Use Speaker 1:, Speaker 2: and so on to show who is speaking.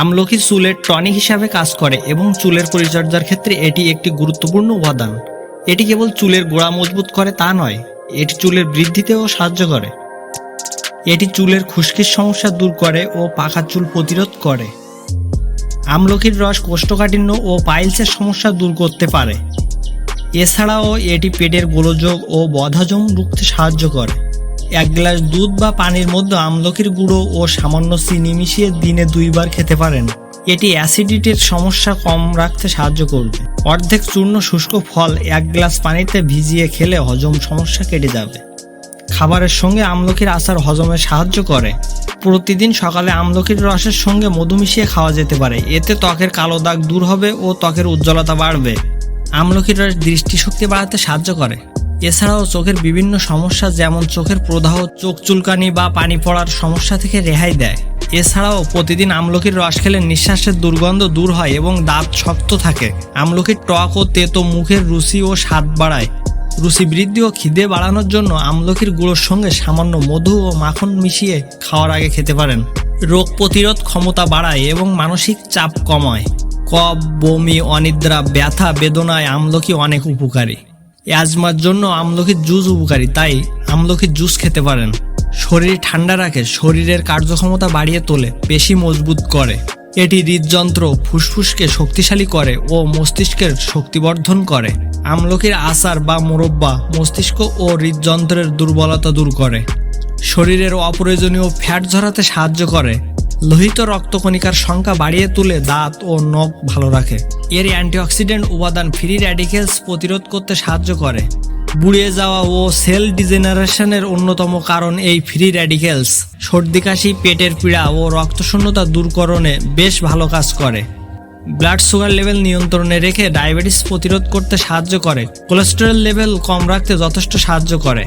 Speaker 1: আমলকি চুলের টনিক হিসাবে কাজ করে এবং চুলের পরিচর্যার ক্ষেত্রে এটি একটি গুরুত্বপূর্ণ উপাদান। এটি কেবল চুলের গোড়া মজবুত করে তা নয়, এটি চুলের বৃদ্ধিতেও সাহায্য করে। এটি চুলের খুশকির সমস্যা দূর করে ও পাকা চুল প্রতিরোধ করে। আমলকির রস কোষ্ঠকাঠিন্য ও পাইলসের সমস্যা দূর করতে পারে। এছাড়াও এটি পেটের গোলযোগ ও বদহজম রুখতে সাহায্য করে। এক গ্লাস দুধ বা পানির মধ্যে আমলকির গুঁড়ো ও সামান্য চিনি মিশিয়ে দিনে দুইবার খেতে পারেন। এটি অ্যাসিডিটির সমস্যা কম রাখতে সাহায্য করবে। অর্ধেক চূর্ণ শুষ্ক ফল এক গ্লাস পানিতে ভিজিয়ে খেলে হজম সমস্যা কেটে যাবে। খাবারের সঙ্গে আমলকির আচার হজমে সাহায্য করে। প্রতিদিন সকালে আমলকির রসের সঙ্গে মধু মিশিয়ে খাওয়া যেতে পারে। এতে ত্বকের কালো দাগ দূর হবে ও ত্বকের উজ্জ্বলতা বাড়বে। আমলকির রস দৃষ্টিশক্তি বাড়াতে সাহায্য করে। এছাড়াও চোখের বিভিন্ন সমস্যা যেমন চোখের প্রদাহ, চোখ চুলকানি বা পানি পড়ার সমস্যা থেকে রেহাই দেয়। এছাড়াও প্রতিদিন আমলকির রস খেলে নিঃশ্বাসের দুর্গন্ধ দূর হয় এবং দাঁত শক্ত থাকে। আমলকির টক ও তেতো মুখের রুচি ও স্বাদ বাড়ায়। রুচি বৃদ্ধি ও খিদে বাড়ানোর জন্য আমলকির গুঁড়োর সঙ্গে সামান্য মধু ও মাখন মিশিয়ে খাওয়ার আগে খেতে পারেন। রোগ প্রতিরোধ ক্ষমতা বাড়ায় এবং মানসিক চাপ কমায়। কফ, বমি, অনিদ্রা, ব্যথা, বেদনায় আমলকি অনেক উপকারী। অ্যাজমার জন্য আমলকির জুস উপকারী, তাই আমলকির জুস খেতে পারেন। শরীর ঠান্ডা রাখে, শরীরের কার্যক্ষমতা বাড়িয়ে তোলে, পেশি মজবুত করে। এটি হৃদযন্ত্র ফুসফুসকে শক্তিশালী করে ও মস্তিষ্কের শক্তিবর্ধন করে। আমলকির আচার বা মোরব্বা মস্তিষ্ক ও হৃদযন্ত্রের দুর্বলতা দূর করে। শরীরের অপ্রয়োজনীয় ফ্যাট ঝরাতে সাহায্য করে। লোহিত রক্তকণিকার সংখ্যা বাড়িয়ে তুলে দাঁত ও নখ ভালো রাখে। এর অ্যান্টিঅক্সিডেন্ট উপাদান ফ্রি র্যাডিকেলস প্রতিরোধ করতে সাহায্য করে। বুড়িয়ে যাওয়া ও সেল ডিজেনারেশনের অন্যতম কারণ এই ফ্রি র্যাডিকেলস সর্দি কাশি পেটের পীড়া ও রক্তশূন্যতা দূরকরণে বেশ ভালো কাজ করে। ব্লাড সুগার লেভেল নিয়ন্ত্রণে রেখে ডায়াবেটিস প্রতিরোধ করতে সাহায্য করে। কোলেস্টেরল লেভেল কম রাখতে যথেষ্ট সাহায্য করে।